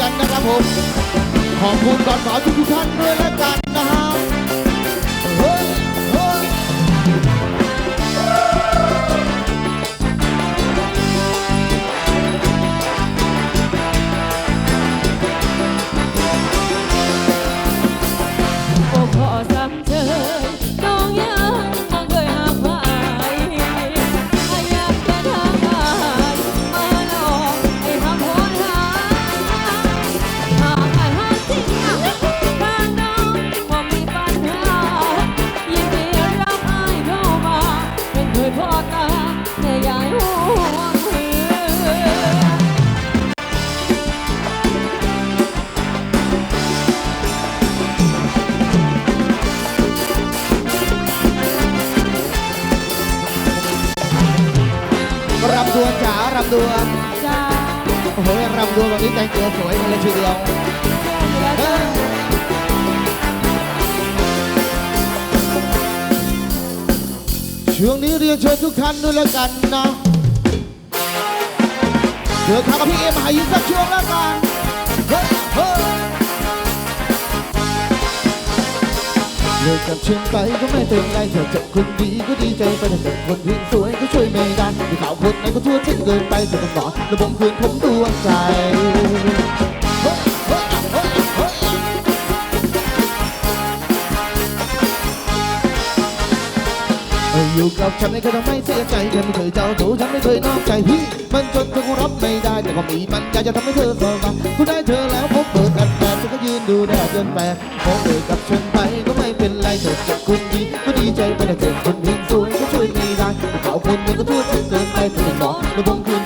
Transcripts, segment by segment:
กันนะครับผม ขอบคุณก่อนขอทุกท่านด้วยแล้วกัน รำดวงจ้าโอ้โหรำดวงแบบนี้แต่งตัวสวยกันเลยทีเดียวเจ้าช่วงนี้เรียนเชิญทุกท่านด้วยแล้วกันนะเดินทางกับพี่เอ็มหายินสักช่วงแล้วกัน เลิกกับฉันไปก็ไม่เป็นไรเธอเจอคนดีก็ดีใจไปแต่เจอคนที่สวยก็ช่วยไม่ได้ที่เขาคนไหนก็ทั่วถึงเกินไปเธอต้องบอกระบมคืนผมดวงใจ อยู่กับฉันไม่เคยทำให้เสียใจเธอไม่เคยเจ้าชู้ฉันไม่เคยนอกใจพี่มันจนเธอคงรับไม่ได้แต่ก็มีปัญญาจะทำให้เธอสบายกูได้เธอแล้วพบเปิดกันแต่ฉันก็ยืนดูแดดจนแปลกพอเลิกกับฉันไปก็ไม่เป็นไรเธอจะคุณดีก็ดีใจไปแต่เจอคนเพียงสวยก็ช่วยไม่ได้แต่เขาคนนึงก็ทั่วถึงเกินไปเธอบอกแล้วผมคือ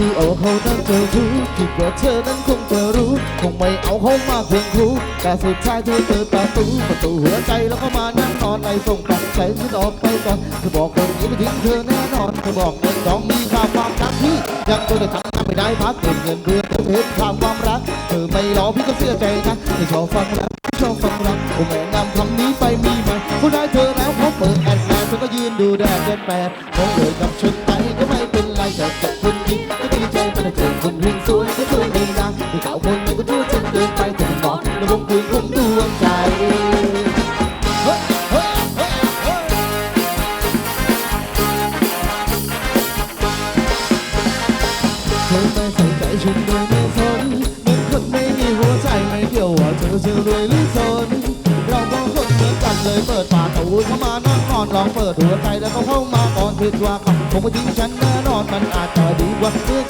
ดูเอาเขานั้นเธอรู้คิดว่าเธอนั้นคงจะรู้คงไม่เอาเขามาเคียงคู่แต่สุดท้ายเธอเปิดประตูประตูหัวใจแล้วก็มานั่งนอนในส่งปัดใจฉันออกไปก่อนเธอบอกคนนี้ไม่ทิ้งเธอแน่นอนเธอบอกเงินทองมีค่าความรักที่ยังตัวได้ทำงานไม่ได้พักเก็บเงินเดือนเธอเห็นความความรักเธอไม่รอพี่ก็เสียใจนะไม่ชอบฟังแล้วชอบฟังรักโอ้แม่นำคำนี้ไปมีไหมผู้ได้เธอแล้วเขาเปิดแอดแมนเธอก็ยืนดูแดดเดือนแปดพอเกิดกับฉันไปก็ไม่ เป็นไเลยเปิดปากตูเข้ามานอนนอนลองเปิดหัวใจแล้วก็เข้ามาก่อนคิดว่าเขาคงไม่ทิ้งฉันแน่นอนมันอาจจะดีกว่าเมื่อครั้งก่อน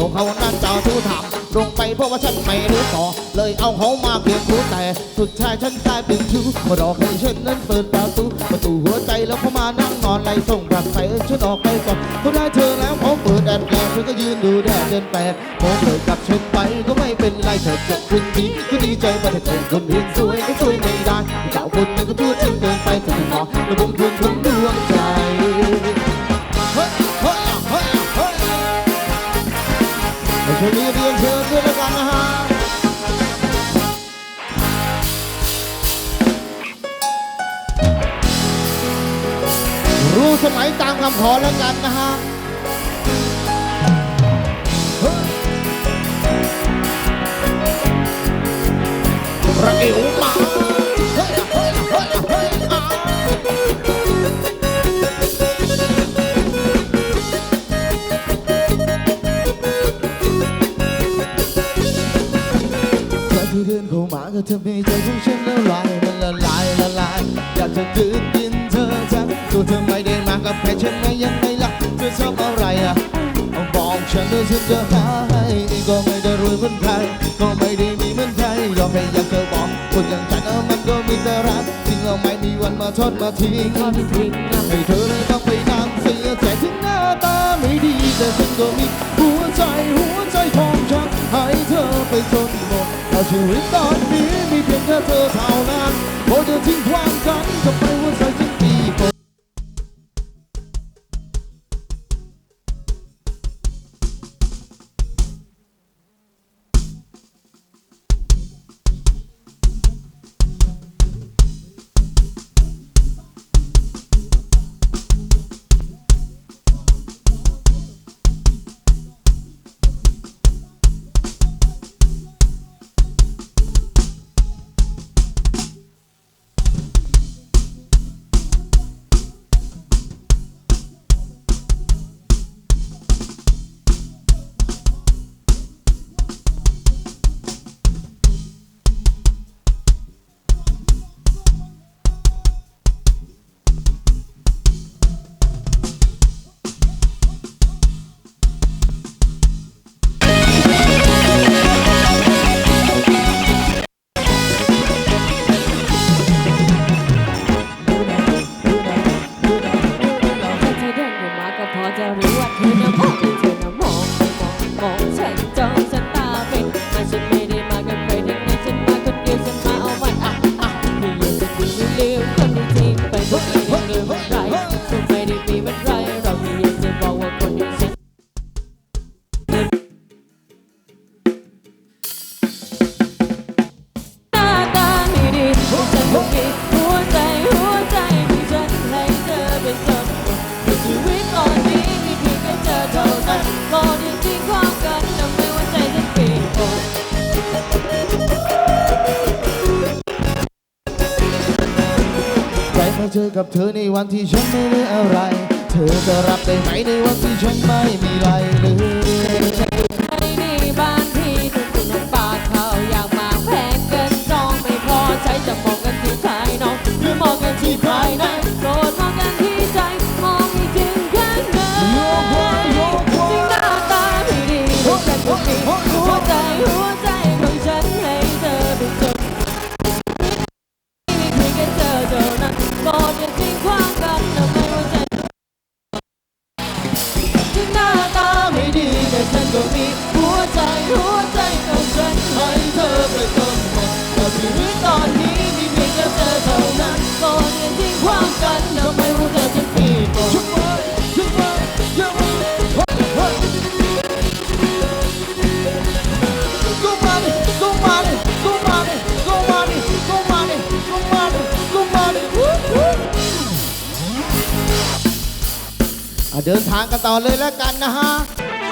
ดูไม่ออกเขานั่นเจ้าทุกทางลงไปเพราะว่าฉันไม่รู้ต่อ เลยเอาเขามาเพียงคู่แต่สุดท้ายฉันกลายเป็นชู้มารอให้ฉันนั้นเปิดประตูประตูหัวใจแล้วเขามานั่งนอนไล่ส่งรักใส่ฉันออกไปก่อนเขาได้เธอแล้วเขาเปิดแอดแอนฉันก็ยืนดูแดดเดินแปดพอเกิดกับฉันไปก็ไม่เป็นไรเธอจะคุณดีก็ดีใจมาแต่เธอคนเพียงสวยก็ช่วยไม่ได้เจ้าคนหนึงก็ทั่วถึงเกินไปเธอถึงบอแล้วผมคืนผมดวงใจ ช่วงนี้เรียนเชิญด้วยแล้วกันนะฮะรู้สมัยตามคำขอแล้วกันนะฮะ เธอเดินเข้ามาก็ทำให้ใจของฉันละลายมันละลายละลายอยากจะดื่มกินเธอจังตัวเธอไม่ได้มากับใครฉันไม่ยังไงล่ะเธอชอบอะไรอะบอกฉันด้วยฉันจะหาให้ก็ไม่ได้รวยเหมือนใครก็ไม่ได้มีเหมือนใครยอมให้อยากเธอบอกคนอย่างฉันเออมันก็มีแต่รักจริงเราไม่มีวันมาทอดมาทิ้งให้เธอเลยต้องไปนั่งเสียใจถึงหน้าตาไม่ดีแต่ฉันก็มีหัวใจหัวใจของฉันให้เธอไปจน ชีวิตตอนนี้มีเพียงแค่เธอเท่านั้นพอเธอทิ้งความกันทำไมหัวใจ เจอกับเธอในวันที่ฉันไม่ได้อะไร เธอจะรับได้ไหมในวันที่ฉันไม่มีอะไรเลย ก็มีหัวใจหัวใจของฉันให้เธอไปทั้งหมดแต่ชีวิตตอนนี้มีเพียงแค่เธอเท่านั้นก่อนจะทิ้งความกันทำไมหัวใจฉันปีกอนชุบมาชุบมาชุบมาเฮ้ยกูมาดิกูมาดิกูมาดิกูมาดิกูมาดิกูมาดิกูมาดิวู้วู้ อะเดินทางกันต่อเลยแล้วกันนะฮะ